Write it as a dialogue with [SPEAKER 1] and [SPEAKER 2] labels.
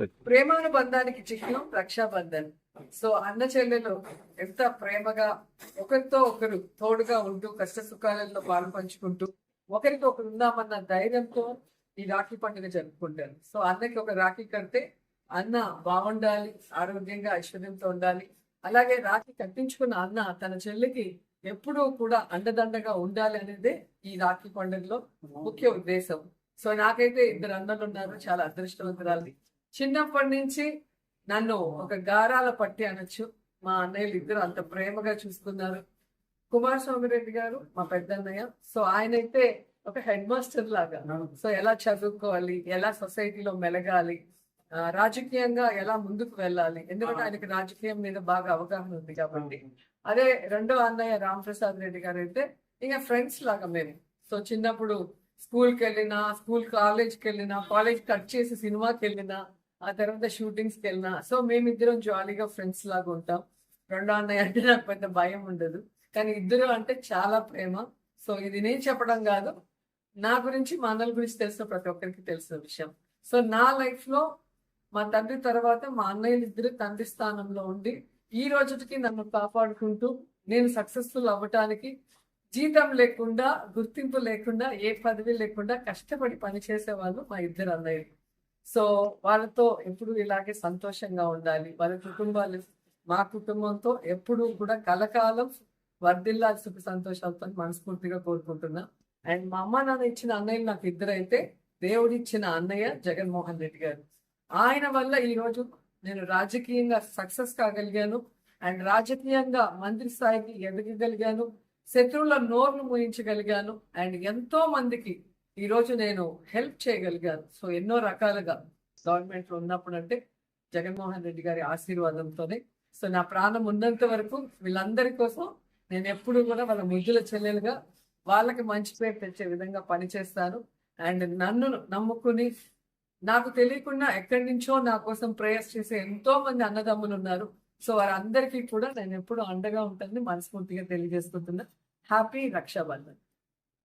[SPEAKER 1] ప్రేమానుబంధానికి చిహ్నం రక్షాబంధన్. సో అన్న చెల్లెలు ఎంత ప్రేమగా ఒకరితో ఒకరు తోడుగా ఉంటూ కష్ట సుఖాలలో పాలు పంచుకుంటూ ఒకరికి ఒకరు ఉందామన్న ధైర్యంతో ఈ రాఖీ పండుగ జరుపుకుంటారు. సో అన్నకి ఒక రాఖీ కడితే అన్న బాగుండాలి ఆరోగ్యంగా ఐశ్వర్యంతో ఉండాలి. అలాగే రాఖీ కట్టించుకున్న అన్న తన చెల్లికి ఎప్పుడూ కూడా అండదండగా ఉండాలి అనేదే ఈ రాఖీ పండుగలో ముఖ్య ఉద్దేశం. సో నాకైతే ఇద్దరు అన్నలు ఉన్నారు చాలా అదృష్టవంతురాలి. చిన్నప్పటి నుంచి నన్ను ఒక గారాల పట్టి అనొచ్చు. మా అన్నయ్యలు ఇద్దరు అంత ప్రేమగా చూసుకున్నారు. కుమారస్వామి రెడ్డి గారు మా పెద్దన్నయ్య. సో ఆయన అయితే ఒక హెడ్ మాస్టర్ లాగా. సో ఎలా చదువుకోవాలి ఎలా సొసైటీలో మెలగాలి రాజకీయంగా ఎలా ముందుకు వెళ్ళాలి. ఎందుకంటే ఆయనకి రాజకీయం మీద బాగా అవగాహన ఉంది కాబట్టి. అదే రెండో అన్నయ్య రామ్ ప్రసాద్ రెడ్డి గారు అయితే ఇంకా ఫ్రెండ్స్ లాగా మేము. సో చిన్నప్పుడు స్కూల్కి వెళ్ళినా స్కూల్ కాలేజ్కి వెళ్ళినా కాలేజ్ కట్ చేసి సినిమాకి వెళ్ళినా ఆ తర్వాత షూటింగ్స్కి వెళ్ళినా. సో మేమిద్దరం జాలీగా ఫ్రెండ్స్ లాగా ఉంటాం. రెండో అన్నయ్య అంటే నాకు పెద్ద భయం ఉండదు. కానీ ఇద్దరు అంటే చాలా ప్రేమ. సో ఇది నేను చెప్పడం కాదు. నా గురించి మా అన్నల గురించి తెలిసిన ప్రతి ఒక్కరికి తెలిసిన విషయం. సో నా లైఫ్లో మా తండ్రి తర్వాత మా అన్నయ్యలు ఇద్దరు తండ్రి స్థానంలో ఉండి ఈ రోజుకి నన్ను కాపాడుకుంటూ నేను సక్సెస్ఫుల్ అవ్వటానికి జీతం లేకుండా గుర్తింపు లేకుండా ఏ పదవి లేకుండా కష్టపడి పనిచేసేవాళ్ళు మా ఇద్దరు అన్నయ్యలు. సో వాళ్ళతో ఎప్పుడు ఇలాగే సంతోషంగా ఉండాలి. వాళ్ళ కుటుంబాలు మా కుటుంబంతో ఎప్పుడు కూడా కలకాలం వర్ధిల్లాలి సుఖ సంతోషాలతో మనస్ఫూర్తిగా కోరుకుంటున్నా. అండ్ మా అమ్మ నాన్న ఇచ్చిన అన్నయ్యలు నాకు ఇద్దరైతే దేవుడిచ్చిన అన్నయ్య జగన్మోహన్ రెడ్డి గారు. ఆయన వల్ల ఈ రోజు నేను రాజకీయంగా సక్సెస్ కాగలిగాను. అండ్ రాజకీయంగా మంత్రి స్థాయికి ఎదగగలిగాను. శత్రువుల నోరును ముయించగలిగాను. అండ్ ఎంతో మందికి ఈరోజు నేను హెల్ప్ చేయగలిగాను. సో ఎన్నో రకాలుగా గవర్నమెంట్లో ఉన్నప్పుడు అంటే జగన్మోహన్ రెడ్డి గారి ఆశీర్వాదంతోనే. సో నా ప్రాణం ఉన్నంత వరకు వీళ్ళందరి కోసం నేను ఎప్పుడు కూడా వాళ్ళ ముద్దుల చెల్లెలుగా వాళ్ళకి మంచి పేరు తెచ్చే విధంగా పనిచేస్తాను. అండ్ నన్ను నమ్ముకుని నాకు తెలియకుండా ఎక్కడి నుంచో నా కోసం ప్రేయర్స్ చేసే ఎంతో మంది అన్నదమ్ములు ఉన్నారు. సో వారందరికీ కూడా నేను ఎప్పుడు అండగా ఉంటానని మనస్ఫూర్తిగా తెలియజేసుకుంటున్నా. హ్యాపీ రక్షాబంధన్